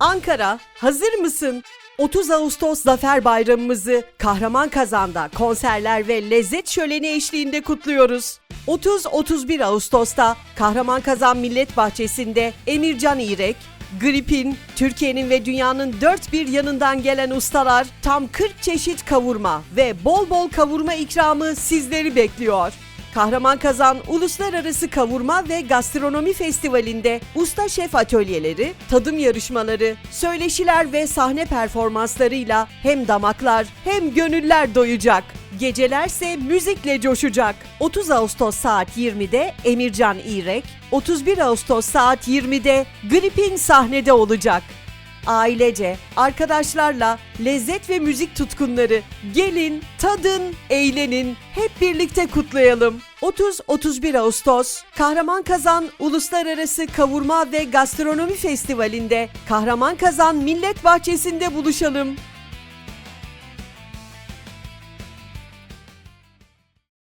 Ankara, hazır mısın? 30 Ağustos Zafer Bayramımızı Kahraman Kazan'da konserler ve lezzet şöleni eşliğinde kutluyoruz. 30-31 Ağustos'ta Kahraman Kazan Millet Bahçesi'nde Emircan İrek, Grip'in, Türkiye'nin ve dünyanın dört bir yanından gelen ustalar tam 40 çeşit kavurma ve bol bol kavurma ikramı sizleri bekliyor. Kahraman Kazan Uluslararası Kavurma ve Gastronomi Festivali'nde usta şef atölyeleri, tadım yarışmaları, söyleşiler ve sahne performanslarıyla hem damaklar hem gönüller doyacak. Gecelerse müzikle coşacak. 30 Ağustos saat 20'de Emircan İrek, 31 Ağustos saat 20'de Gripin sahnede olacak. Ailece, arkadaşlarla, lezzet ve müzik tutkunları gelin, tadın, eğlenin, hep birlikte kutlayalım. 30-31 Ağustos Kahraman Kazan Uluslararası Kavurma ve Gastronomi Festivali'nde Kahraman Kazan Millet Bahçesi'nde buluşalım.